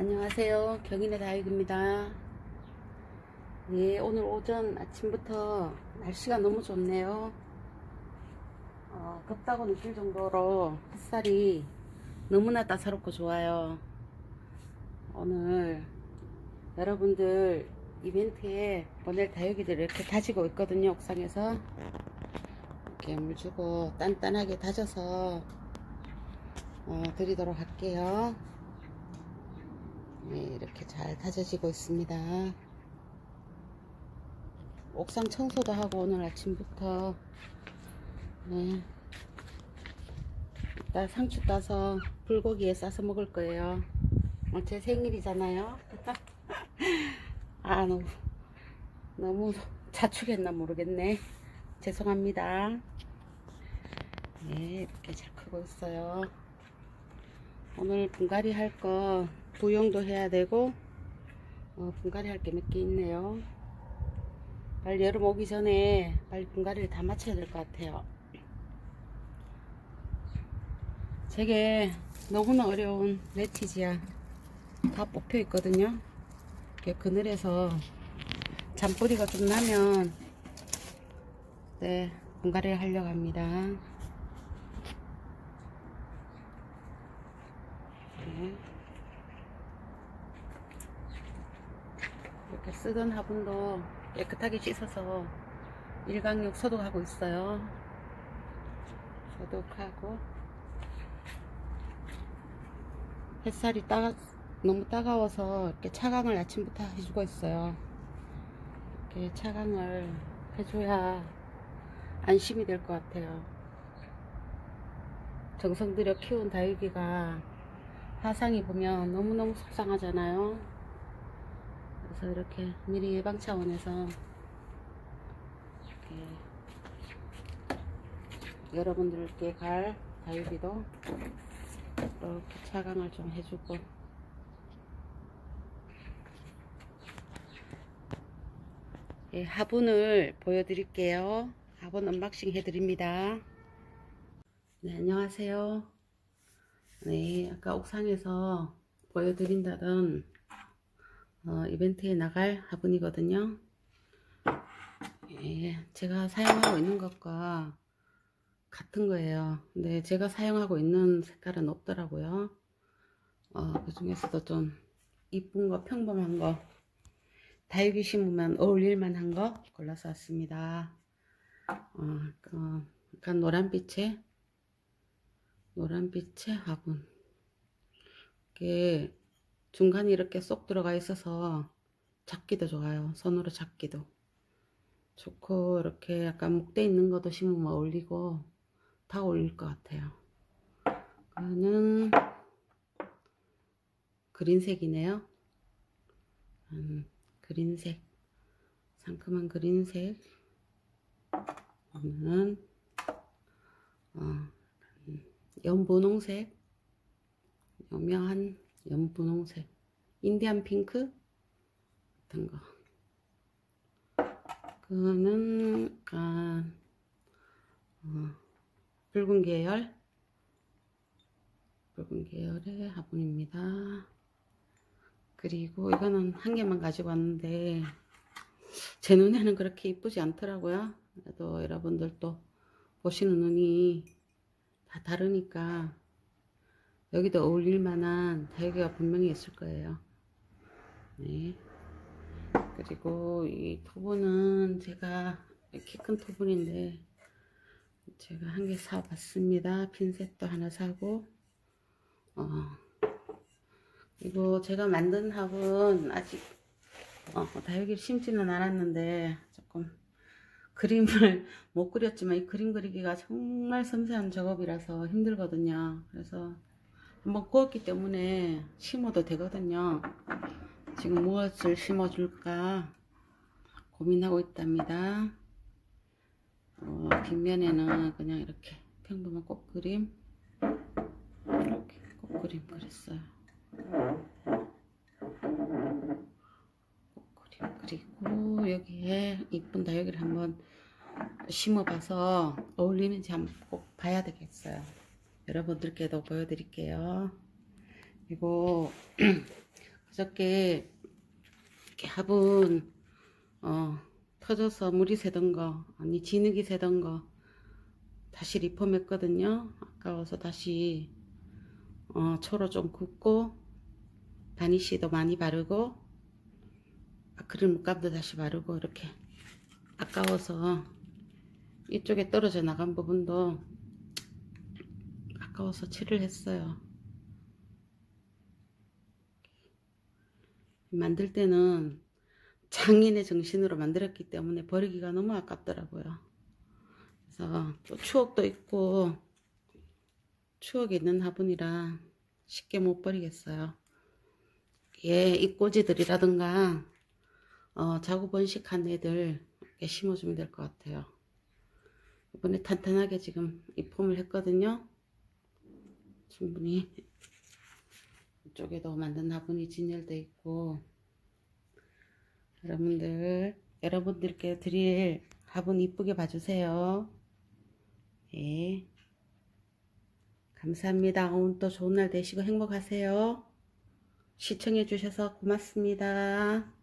안녕하세요. 경인의 다육입니다. 네, 오늘 오전 아침부터 날씨가 너무 좋네요. 어, 덥다고 느낄 정도로 햇살이 너무나 따사롭고 좋아요. 오늘 여러분들 이벤트에 보낼 다육이들 이렇게 다지고 있거든요. 옥상에서. 이렇게 물 주고 단단하게 다져서 어, 드리도록 할게요. 네, 이렇게 잘 다져지고 있습니다. 옥상 청소도 하고 오늘 아침부터 네, 이따 상추 따서 불고기에 싸서 먹을 거예요. 어, 제 생일이잖아요. 아 너무 너무 자축했나 모르겠네. 죄송합니다. 네 이렇게 잘 크고 있어요. 오늘 분갈이 할 거 부용도 해야 되고 어, 분갈이 할 게 몇 개 있네요. 빨리 여름 오기 전에 빨리 분갈이를 다 마쳐야 될 것 같아요. 제게 너무나 어려운 레티지아 다 뽑혀 있거든요. 이렇게 그늘에서 잔뿌리가 좀 나면 네 분갈이를 하려고 합니다. 네. 이렇게 쓰던 화분도 깨끗하게 씻어서 일광욕 소독하고 있어요. 소독하고 햇살이 따가, 너무 따가워서 이렇게 차광을 아침부터 해주고 있어요. 이렇게 차광을 해줘야 안심이 될 것 같아요. 정성 들여 키운 다육이가 화상이 보면 너무너무 속상하잖아요. 그래서 이렇게 미리 예방 차원에서 이렇게 여러분들께 갈 다육이도 이렇게 차강을 좀 해주고 예, 화분을 보여드릴게요. 화분 언박싱 해드립니다. 네, 안녕하세요. 네, 아까 옥상에서 보여드린다던 어, 이벤트에 나갈 화분이거든요. 예, 제가 사용하고 있는 것과 같은 거예요. 근데 제가 사용하고 있는 색깔은 없더라고요. 어, 그 중에서도 좀 이쁜 거, 평범한 거, 다육이 심으면 어울릴 만 한 거 골라서 왔습니다. 어, 그, 약간 노란빛의 노란빛의 화분. 이게 중간이 이렇게 쏙 들어가 있어서 잡기도 좋아요. 손으로 잡기도 좋고 이렇게 약간 목대 있는 것도 심으면 어울리고 다 어울릴 것 같아요. 이거는 그린색이네요. 음, 그린색 상큼한 그린색 이거는 어, 연분홍색 유명한 연분홍색 인디안 핑크? 같은 거? 그거는 아, 어, 붉은 계열? 붉은 계열의 화분입니다. 그리고 이거는 한 개만 가지고 왔는데 제 눈에는 그렇게 이쁘지 않더라고요. 그래도 여러분들도 보시는 눈이 다 다르니까 여기도 어울릴 만한 다육이가 분명히 있을 거예요. 네. 그리고 이 토분은 제가 키 큰 토분인데 제가 한 개 사봤습니다. 핀셋도 하나 사고 어 이거 제가 만든 합은 아직 어, 다육이를 심지는 않았는데 조금 그림을 못 그렸지만 이 그림 그리기가 정말 섬세한 작업이라서 힘들거든요. 그래서 한번 구웠기 때문에 심어도 되거든요. 지금 무엇을 심어줄까 고민하고 있답니다. 어, 뒷면에는 그냥 이렇게 평범한 꽃그림 이렇게 꽃그림 그렸어요. 꽃그림 그리고 여기에 이쁜 다육이를 한번 심어봐서 어울리는지 한번 꼭 봐야 되겠어요. 여러분들께도 보여드릴게요. 이거 그저께 이렇게 화분 어 터져서 물이 새던 거 아니 진흙이 새던 거 다시 리폼했거든요 아까워서 다시 어 초로 좀 굽고 바니쉬도 많이 바르고 아크릴 물감도 다시 바르고 이렇게 아까워서 이쪽에 떨어져 나간 부분도 아까워서 칠을 했어요 만들 때는 장인의 정신으로 만들었기 때문에 버리기가 너무 아깝더라고요. 그래서 또 추억도 있고 추억이 있는 화분이라 쉽게 못 버리겠어요. 예, 이꼬지들이라든가 어, 자구 번식한 애들 이렇게 심어주면 될 것 같아요. 이번에 탄탄하게 지금 입폼을 했거든요. 충분히 이쪽에도 만든 화분이 진열돼 있고 여러분들 여러분들께 드릴 화분 이쁘게 봐주세요. 예. 감사합니다. 오늘 또 좋은 날 되시고 행복하세요. 시청해 주셔서 고맙습니다.